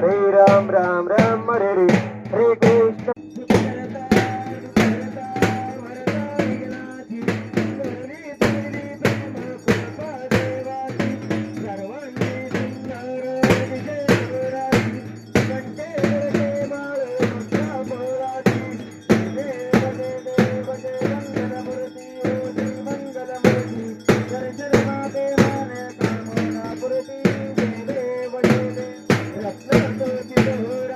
Pereira. love.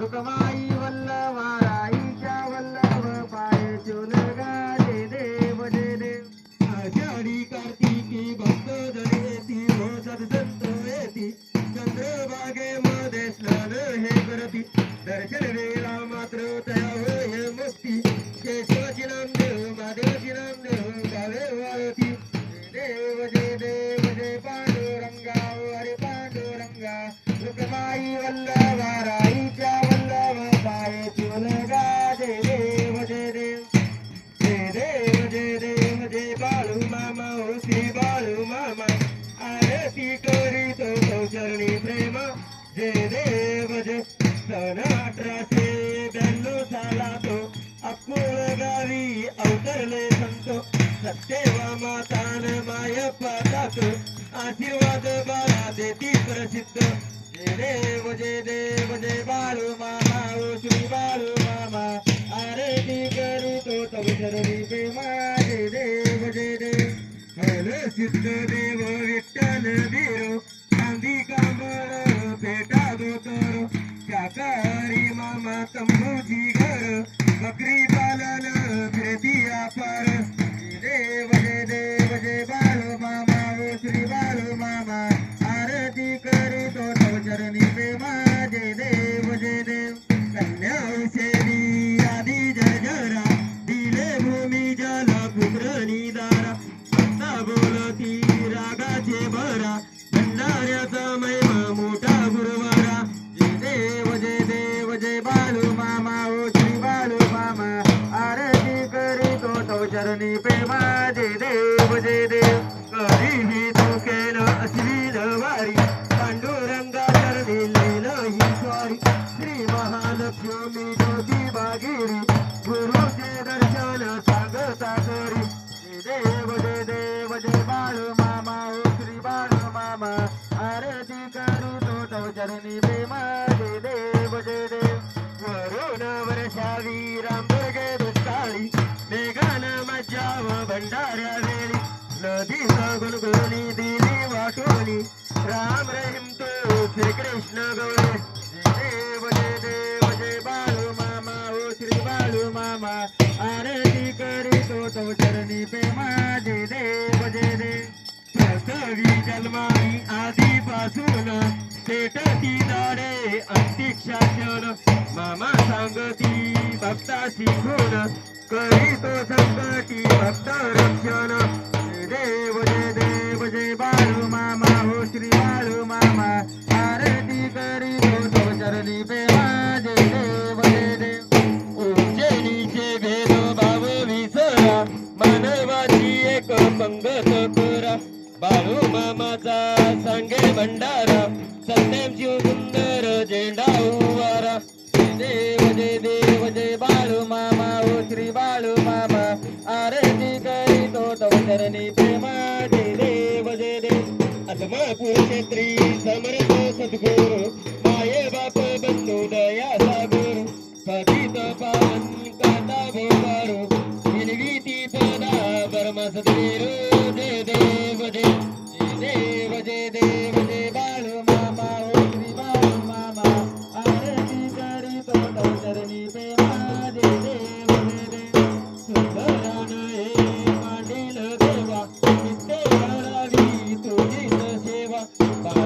Rukmai वल्लभा राईच्या वल्लभ पाय चोलगा दे देव दे. देव आषाढी कार्तिकी भक्त जळेती हो सदसत्त येती चंद्रबागेमध्ये स्नान हे करती. दर्शन रे देवा मातान माय ताक आशीर्वाद बाळा देती प्रसिद्ध जे देव जे देव जे बाळू मामा ओ श्री बाळू मामा आरती करू तो तरी शरणी प्रेमा देव जे देव हर सिद्ध देव विठ्ठल देव कांदी कांबळ भेटा दोतर शाकाहारी मामा तंबूजी घर बकरी पालन फिरती आपण Hey, नाही. पांडुरंगा धरलेली नाही स्वारी. श्री महालक्ष्मी ज्योती बागिरी. गुरुचे दर्शन सांगता करी. देव जय देव जय बाळ मामा ओ श्री बाळ मामा. आरती करू तो चरणी प्रेमा. जय देव जय देव. वरुण वर्षावी रामदुर्गे दुष्काळी. मेघान मज्जाव भंडाऱ्या वेळी. नदी सगुण गोणी दिली वाटोली. राम रहीम तो श्री कृष्ण गौरे देव जय देव जय बाळू मामा ओ श्री बाळू मामा आरती करीतो तो चरणी पे माझे देव जय देव पृथ्वी जन्माई आधीपासून पेटती दारे अंतिक्षाशन मामा सांगती भक्ताशी करी करीतो संगती भक्त रक्षण देव जय देव जय बाळू मामा हो श्री बाळू मामा. आरती करी तो चरणी प्रेमा जय देव जय देव. उंचे नीचे भेद भाव विसरा मानवाची एक पंगत करा. बाळू मामाचा सांगे भंडारा सत्यांची सुंदर झेंडा उवारा देव जय देव जय बाळू मामा ओ श्री बाळू मामा. आरती करी तो चरणी प्रेमा जय देव. जय देव आत्मापूर क्षेत्री समर्थ सद्गुरु माये बाप बंधू दया सागुरु पतित पावन काता भोपारो विनवीती पदा परमस देरो जय देव जय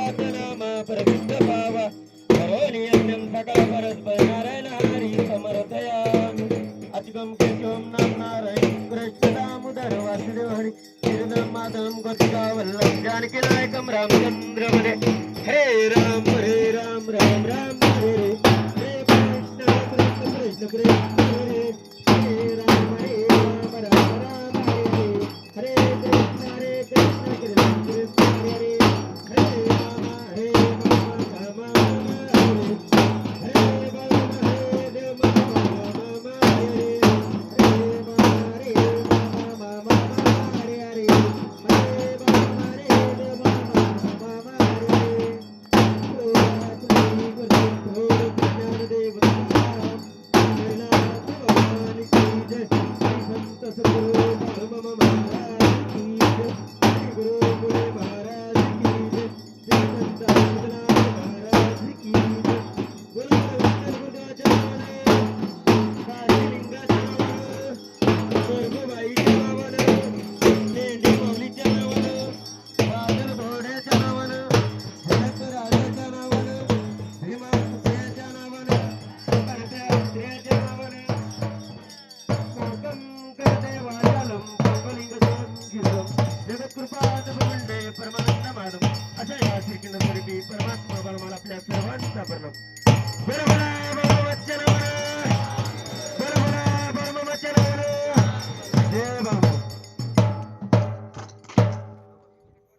నామ ప్రవిష్ట భావ కరోనియమ్యం సకల పరస్పర నారాయణ హరి సమరతయా అతిగం కేశవం నామ నారాయణ కృష్ణదాముదర వాసుదేవ హరి తిరుదం మాధవం గొతిగా వల్లం జానకి నాయకం రామచంద్రమనే హరే రామ హరే రామ రామ రామ హరే హరే కృష్ణ కృష్ణ కృష్ణ కృష్ణ परमानंद मानव अशा या ठिकाणी परमात्मा परमाला आपल्या सर्वांचा बनव